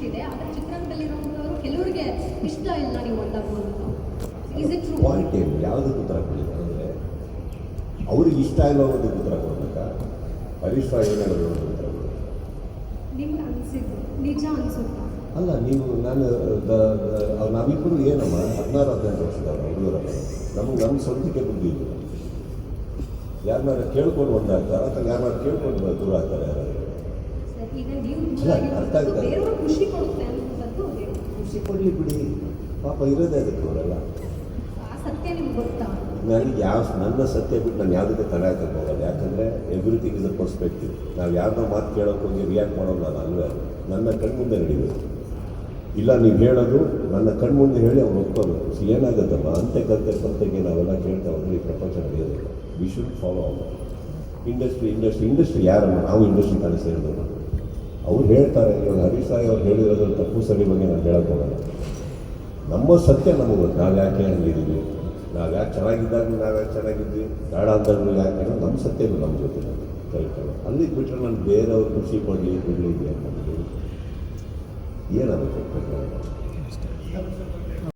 ಇದೆ ಆದರೆ ಕೆಲವರಿಗೆ ಇಷ್ಟ ಇಲ್ಲ ನೀವು ಒಂದಾಗುವಂಥ ಇಸ್ ಇಟ್ ಟ್ರೂ ಪಾಯಿಂಟ್ ಏನು ಯಾವುದಕ್ಕೆ ಉತ್ತರ ಕೊಡಲಿಲ್ಲ ಅಂದರೆ ಅವ್ರಿಗೆ ಇಷ್ಟ ಇಲ್ಲ ಅನ್ನೋದಕ್ಕೆ ಉತ್ತರ ಕೊಡಬೇಕಾ? ಅರಿಷ್ಟ ಏನು ಅನ್ನೋದಕ್ಕೆ ಉತ್ತರ ಕೊಡಬೇಕಾ? ನಿಮ್ಗೆ ಅನಿಸಿದ್ದು ನಿಜ ಅನಿಸುತ್ತಾ? ಅಲ್ಲ ನೀವು ನಾನು ನಾವಿಬ್ಬರು ಏನಮ್ಮ ಹದಿನಾರು ಹದಿನೆಂಟು ವರ್ಷದವ್ರು ಹುಡುಗರಲ್ಲ ನಮಗೆ ನಮ್ಮ ಸ್ವಂತಿಕೆ ಬುದ್ಧಿ ಇಲ್ಲ. ಯಾರನ್ನಾರು ಕೇಳ್ಕೊಂಡು ಒಂದಾಗ್ತಾರೆ ಅಥವಾ ಯಾರನ್ನಾರು ಕೇಳ್ಕೊಂಡು ದೂರ ಆಗ್ತಾರೆ ಯಾರಾದ್ರು ಸರ್ ಈಗ ನೀವು ಇಲ್ಲ, ಅರ್ಥ ಆಗುತ್ತೆ. ಖುಷಿ ಕೊಡಲಿ ಬಿಡಿ. ಪಾಪ ಇರೋದೇ ಅದಕ್ಕೆ ಅವರೆಲ್ಲ. ನನಗೆ ಯಾವ ನನ್ನ ಸತ್ಯ ಬಿಟ್ಟು ನಾನು ಯಾವುದಕ್ಕೆ ತಡೆ ಹಾಕಕ್ಕೆ ಹೋಗಲ್ಲ ಯಾಕಂದರೆ ಎವ್ರಿಥಿಂಗ್ ಇಸ್ ಅ ಪರ್ಸ್ಪೆಕ್ಟಿವ್ ನಾವು ಯಾರನ್ನೋ ಮಾತು ಕೇಳೋಕೆ ಹೋಗಿ ರಿಯಾಕ್ಟ್ ಮಾಡೋದು ನಾನು ಅಲ್ವೇ ನನ್ನ ನನ್ನ ಕಣ್ಮುಂದೆ ನಡೀಬೇಕು. ಇಲ್ಲ ನೀವು ಹೇಳೋದು ನನ್ನ ಕಣ್ಮುಂದೆ ಹೇಳಿ ಅವ್ರು ಒಪ್ಕೋಬೇಕು. ಸೊ ಏನಾಗುತ್ತಮ್ಮ? ಅಂತೆ ಕಂತೆ ಕಂತೆಗೆ ನಾವೆಲ್ಲ ಕೇಳ್ತಾ ಹೋದ್ರೆ ಈ ಪ್ರಪಂಚ ನಡೆಯೋದಿಲ್ಲ. ವಿ ಶುಡ್ ಫಾಲೋ ಅವ ಇಂಡಸ್ಟ್ರಿ ಇಂಡಸ್ಟ್ರಿ ಇಂಡಸ್ಟ್ರಿ ಯಾರಮ್ಮ? ನಾವು ಇಂಡಸ್ಟ್ರಿ ತಾನೇ ಸೇರಿದವರು. ಅವ್ರು ಹೇಳ್ತಾರೆ, ಇವಾಗ ಹರೀಶ್ ಸಾಯಿ ಅವ್ರು ಹೇಳಿರೋದ್ರ ತಪ್ಪು ಸರಿ ಬಗ್ಗೆ ನಾನು ಹೇಳಕ್ಕೆ ಹೋಗಲ್ಲ ನಮ್ಮ ಸತ್ಯ ನಮಗೆ ಗೊತ್ತು. ನಾವು ಯಾಕೆ ಹಂಗಿದ್ದೀವಿ? ನಾವು ಯಾಕೆ ಚೆನ್ನಾಗಿದ್ದಾಗ ನಾವು ಯಾಕೆ ಚೆನ್ನಾಗಿದ್ವಿ ಬೇಡ ಅಂದಾಗಲೂ ಯಾಕೆ ನಮ್ಮ ಸತ್ಯ ನಮ್ಮ ಜೊತೆ ಕರೆಕ್ಟ್ ಅಲ್ಲಿಗೆ ಬಿಟ್ಟರೆ ನಾನು ಬೇರೆಯವ್ರು ಖುಷಿ ಕೊಡಲಿ ಬಿಡಲಿ ಅಂತ ಏನಾಗುತ್ತೆ?